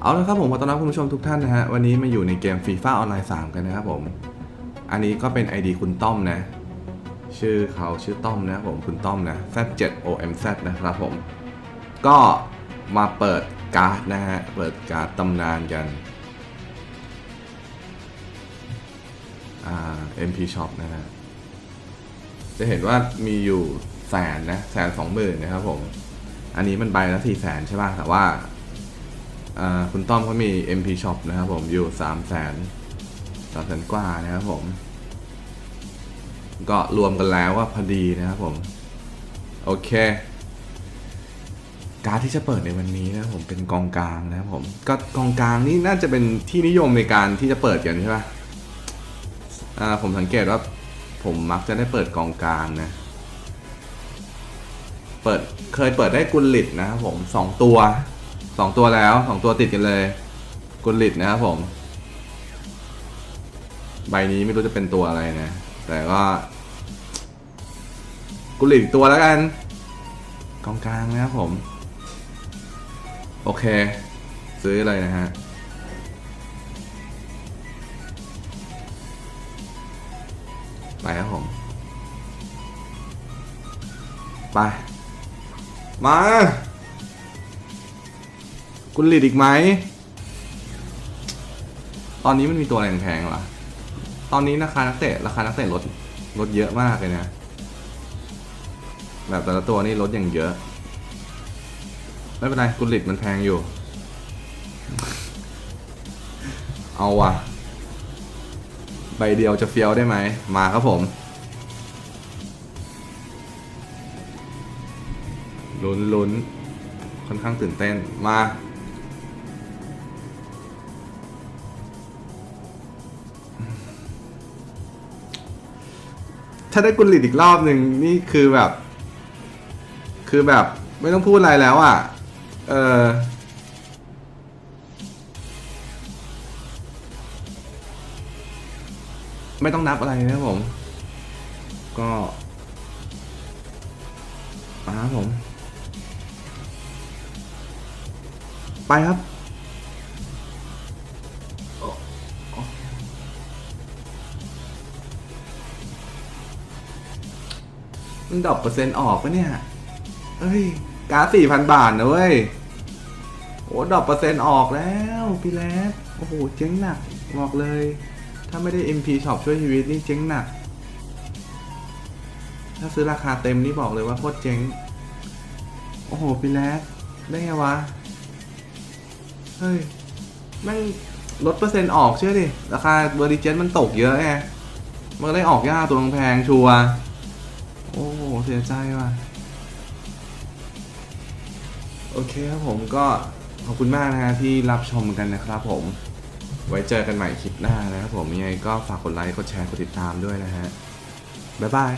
เอาละครับผมขอต้อนรับคุณผู้ชมทุกท่านนะฮะวันนี้มาอยู่ในเกมฟีฟ่าออนไลน์3กันนะครับผม อันนี้ก็เป็น ID คุณต้อมนะ ชื่อเขาชื่อต้อมนะครับผมคุณต้อมนะ Z7OMZ นะครับผม ก็มาเปิดการ์ดนะฮะเปิดการ์ดตำนานกันอ่า MP Shop นะฮะจะเห็นว่ามีอยู่แสนนะแสนสองหมื่นนะครับผม อันนี้มันใบละสี่แสนใช่ป่ะแต่ว่าอ่า คุณต้อมเขามี MP Shop นะครับผมอยู่สามแสนสามแสนกว่านะครับผม ก็รวมกันแล้วว่าพอดีนะครับผม โอเค การที่จะเปิดในวันนี้นะครับผมเป็นกองกลางนะครับผม ก็กองกลางนี่น่าจะเป็นที่นิยมในการที่จะเปิดกันใช่ปะอ่าผมสังเกตว่าผมมักจะได้เปิดกองกลางนะ เปิดเคยเปิดได้กุลลิตนะครับผมสองตัว สองตัวแล้วสองตัวติดกันเลยกุลิตนะครับผม ใบนี้ไม่รู้จะเป็นตัวอะไรนะ แต่ก็กุลิตตัวแล้วกันกองกลางนะครับผม โอเค ซื้อเลยนะฮะไปครับผม ไป มา กุลลิดอีกไหม ตอนนี้มันมีตัวอะไรแพงๆเหรอตอนนี้ราคานักเตะราคานักเตะลดลดเยอะมากเลยนะ แบบแต่ละตัวนี่ลดอย่างเยอะ ไม่เป็นไรกุลลิดมันแพงอยู่ เอาว่ะ ใบเดียวจะเฟี้ยวได้ไหม มาครับผมลุ้นลุ้นค่อนข้างตื่นเต้นมา ถ้าได้กุลลิตอีกรอบหนึ่งนี่คือแบบ คือแบบไม่ต้องพูดอะไรแล้วอะ เออไม่ต้องนับอะไรนะผม ก็มาครับผม ไปครับ มันดรอปเปอร์เซ็นต์ออกปะเนี่ยเอ้ยการสี่พันบาทนะเว้ยโอ้ดรอปเปอร์เซ็นต์ออกแล้วพี่แรดโอ้โหเจ๊งหนักบอกเลย ถ้าไม่ได้ MP Shop ช่วยชีวิตนี่เจ๊งหนัก ถ้าซื้อราคาเต็มนี่บอกเลยว่าโคตรเจ๊งโอ้โหพี่แรดได้ไงวะเฮ้ยแม่งลดเปอร์เซ็นต์ออกเชื่อดิราคาเบอร์ดิเจนมันตกเยอะไงมันก็ได้ออกยากตัวแพงชัวร์ โอ้โหเสียใจว่ะ โอเคครับผมก็ขอบคุณมากนะฮะที่รับชมกันนะครับผม ไว้เจอกันใหม่คลิปหน้านะครับผมยังไงก็ฝากกดไลค์ กดแชร์ กดติดตามด้วยนะฮะ บ๊ายบาย